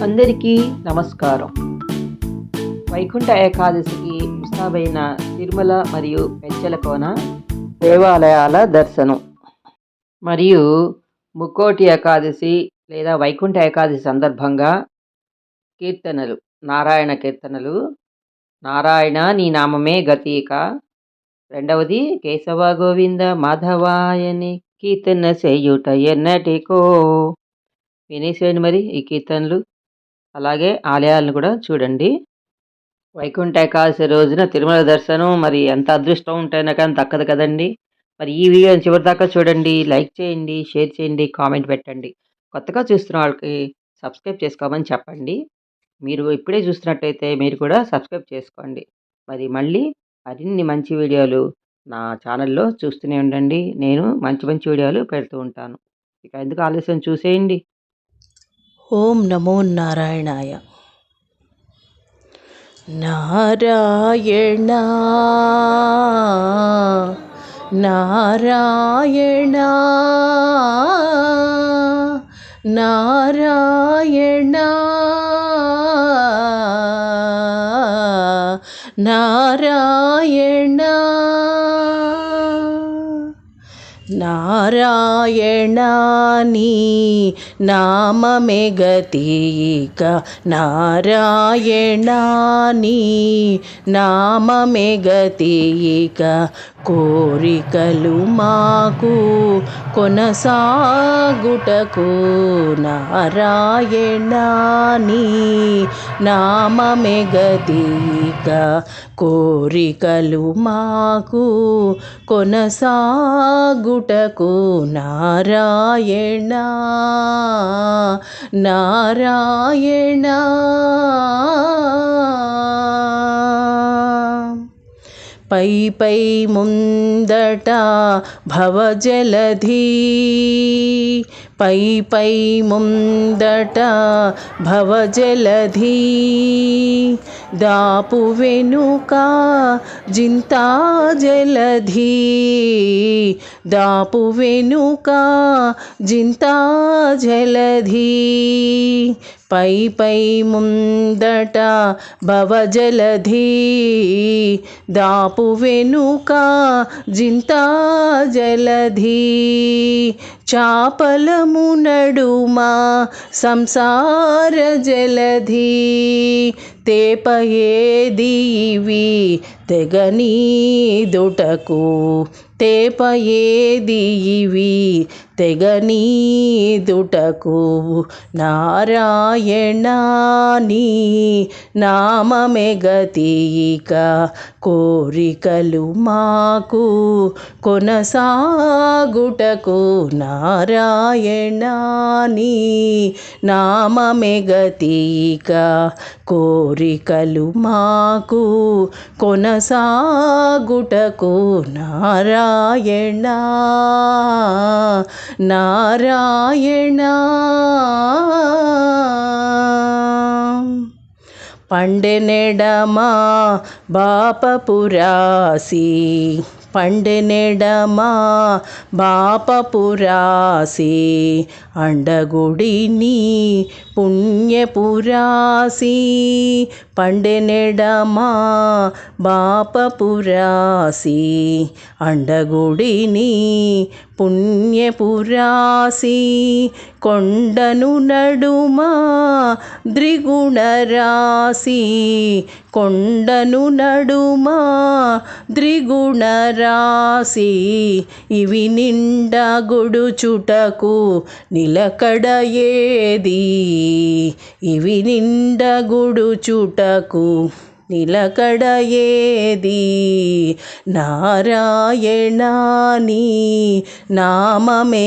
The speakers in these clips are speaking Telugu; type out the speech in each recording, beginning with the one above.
అందరికీ నమస్కారం. వైకుంఠ ఏకాదశికి ముస్తాబైన తిరుమల మరియు పెంచలకోన దేవాలయాల దర్శనం. మరియు ముక్కోటి ఏకాదశి లేదా వైకుంఠ ఏకాదశి సందర్భంగా కీర్తనలు నారాయణ కీర్తనలు నారాయణ నీ నామమే గతీక. రెండవది కేశవ గోవింద మాధవాయని కీర్తన చేయుట ఎన్నటికో. వినేసేయండి మరి ఈ కీర్తనలు అలాగే ఆలయాలను కూడా చూడండి. వైకుంఠ ఏకాదశి రోజున తిరుమల దర్శనం మరి ఎంత అదృష్టం ఉంటేనే కానీ దక్కదు కదండి. మరి ఈ వీడియో చివరి దాకా చూడండి లైక్ చేయండి షేర్ చేయండి కామెంట్ పెట్టండి. కొత్తగా చూస్తున్న వాళ్ళకి సబ్స్క్రైబ్ చేసుకోమని చెప్పండి. మీరు ఇప్పుడే చూస్తున్నట్టయితే మీరు కూడా సబ్స్క్రైబ్ చేసుకోండి. మరి మళ్ళీ మరిన్ని మంచి వీడియోలు నా ఛానల్లో చూస్తూనే ఉండండి. నేను మంచి మంచి వీడియోలు పెడుతూ ఉంటాను. ఇక ఎందుకు ఆలస్యం చూసేయండి? ఓం నమో నారాయణాయ నారాయణ నారాయణ నారాయణ నారాయణాని నామమే గతీక నారాయణాని నామమే గతీక కోరికలు మాకు కొనసాగుటకు నారాయణాని నామమే గతీక. కోరికలు మాకు కొనసాగుటకు నారాయణ నారాయణ. पै पै मुन्दटा भवजलधी పై పై ముందట భవజలధి దాపు వెనుక జింతా జలధి దాపు వెనుక జింతా జలధి పై పై ముందట భవజలధి దాపు వెనుక జింతా జలధి చాపలము నడుమా సంసార జలధి తేపయేది ఇవి తెగనీదుటకు తేపయేదివి ఇవి తెగనీదుటకు నారాయణాని నామమే గతీక కోరికలు మాకు కొనసాగుటకు నారాయణాని నామమే గతీక కోరికలు మాకు కొనసాగుటకు నారాయణ. నారాయణ. పండెనెడమా బాపపురాసి పండెనెడమా బాపపురాసి అండగుడిని పుణ్యపురాసి పండెనెడమా బాపపురాసి అండగుడిని పుణ్యపురాసి కొండను నడుమా? ద్రిగుణరాసి కొండను నడుమా? ద్రిగుణరా రాసి ఇవి నిండా గుడుచుటకు నిలకడ ఏది ఇవి నిండా గుడుచుటకు నిలకడ ఏది నారాయణాని నామమే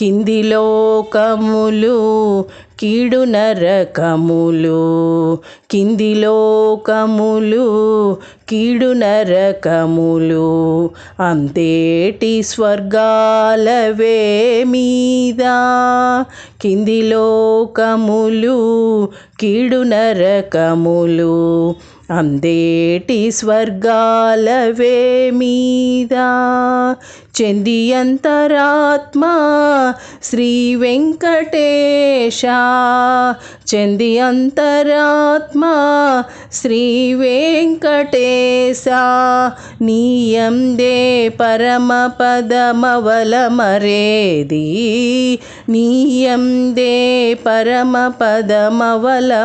కింది లోకములు కీడు నరకములు. కింది లోకములు కీడు నరకములు. అంతేటి స్వర్గాలవే మీద. కింది లోకములు కీడు నరకములు. అందేటి స్వర్గాలవే మీద. చెంది అంతరాత్మ శ్రీ వెంకటేశ. చెంది అంతరాత్మ శ్రీ వెంకటేశ. నీయందే పరమ పదమవల మరేది నీయందే పరమ పదమవల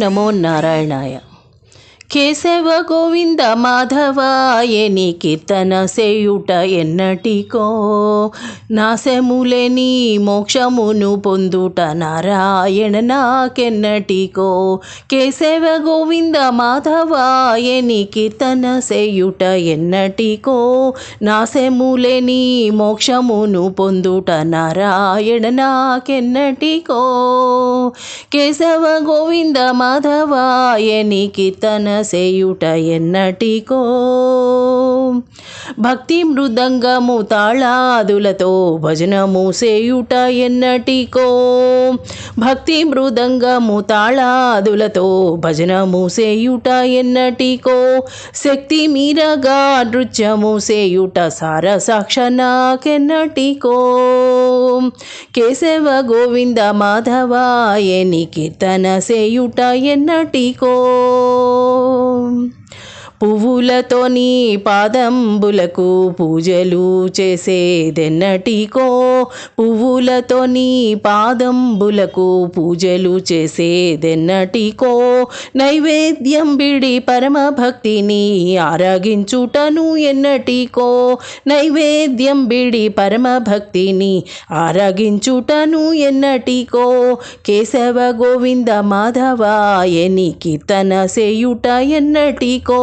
नमो नारायणाया। నారాయణాయ కేశవ గోవింద మాధవాయని కీర్తన సేయుట ఎన్నటికో. నాశములేని మోక్షమును పొందుట నారాయణ నాకెన్నటికో. కేశవ గోవింద మాధవాయని కీర్తన సేయుట ఎన్నటికో. నాశములేని మోక్షమును పొందుట నారాయణ నాకెన్నటికో. కేశవ గోవింద మాధవాయని కీర్తన సేయుట ఎన్నటికో. భక్తి మృదంగము తాళాదులతో భజనము సేయుట ఎన్నటికో. భక్తి మృదంగము తాళాదులతో భజనము సేయుట ఎన్నటికో. శక్తి మీరగా నృత్యము సేయుట సార సాక్ష నాకెన్నటికో. కేశవ గోవింద మాధవాయని కీర్తన సేయుట ఎన్నటికో. um, పువ్వులతో నీ పాదంబులకు పూజలు చేసేదెన్నటికో పువ్వులతో నీ పాదంబులకు పూజలు చేసేదెన్నటికో నైవేద్యం బిడి పరమ భక్తిని ఆరగించుటను ఎన్నటికో నైవేద్యం బిడి పరమ భక్తిని ఆరగించుటను ఎన్నటికో కేశవ గోవింద మాధవాయని కీర్తన సేయుట ఎన్నటికో.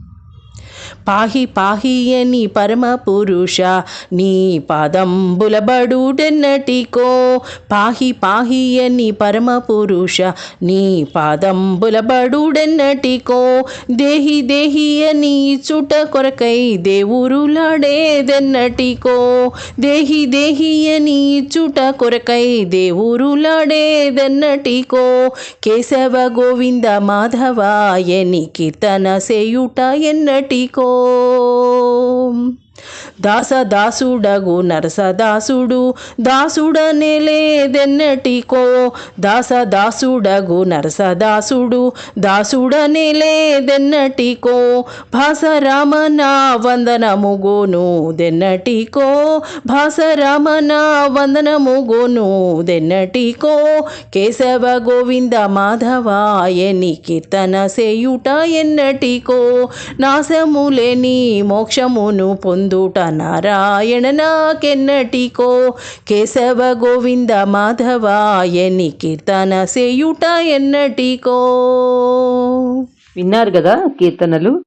పాహి పాహి అని పరమ పురుష నీ పాదంబులబడుడెన్నటికో పాహి పాహి అని పరమ పురుష నీ పాదంబులబడుడెన్నటికో దేహి దేహి అని చుట కొరకై దేవురులాడేదెన్నటికో. దేహి దేహి అని చుట కొరకై దేవురులాడేదెన్నటికో. కేశవ గోవింద మాధవాయని కీర్తన సేయుట ఎన్నటికో. ॐ దాసదాసుడగు నరసదాసుడు దాసుడనే లేదెన్నటికో దాసదాసుడగు నరసదాసుడు దాసుడనే లేదెన్నటికో భాసరామన వందనముగోను దెన్నటికో. భాసరామన వందనముగోను దెన్నటికో. కేశవ గోవింద మాధవాయని కీర్తన సేయుట ఎన్నటికో. నాశములేని మోక్షమును పొందుట నారాయణ నాకెన్నటికో. కేశవ గోవింద మాధవాయని కీర్తన సేయుట ఎన్నటికో. విన్నారు కదా కీర్తనలు?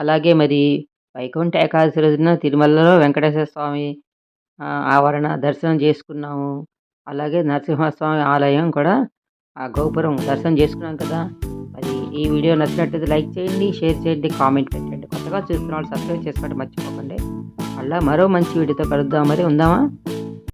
అలాగే మరి వైకుంఠ ఏకాదశి రోజున తిరుమలలో వెంకటేశ్వర స్వామి ఆవరణ దర్శనం చేసుకున్నాము. అలాగే నరసింహస్వామి ఆలయం కూడా ఆ గోపురం దర్శనం చేసుకున్నాం కదా. మరి ఈ వీడియో నచ్చినట్లయితే లైక్ చేయండి షేర్ చేయండి కామెంట్ పెట్టండి. కొత్తగా చూస్తున్న వాళ్ళు సబ్స్క్రైబ్ చేసుకోండి మర్చిపోకండి. మళ్ళీ మరో మంచి వీడియోతో కలుద్దాం మరి. ఉందామా?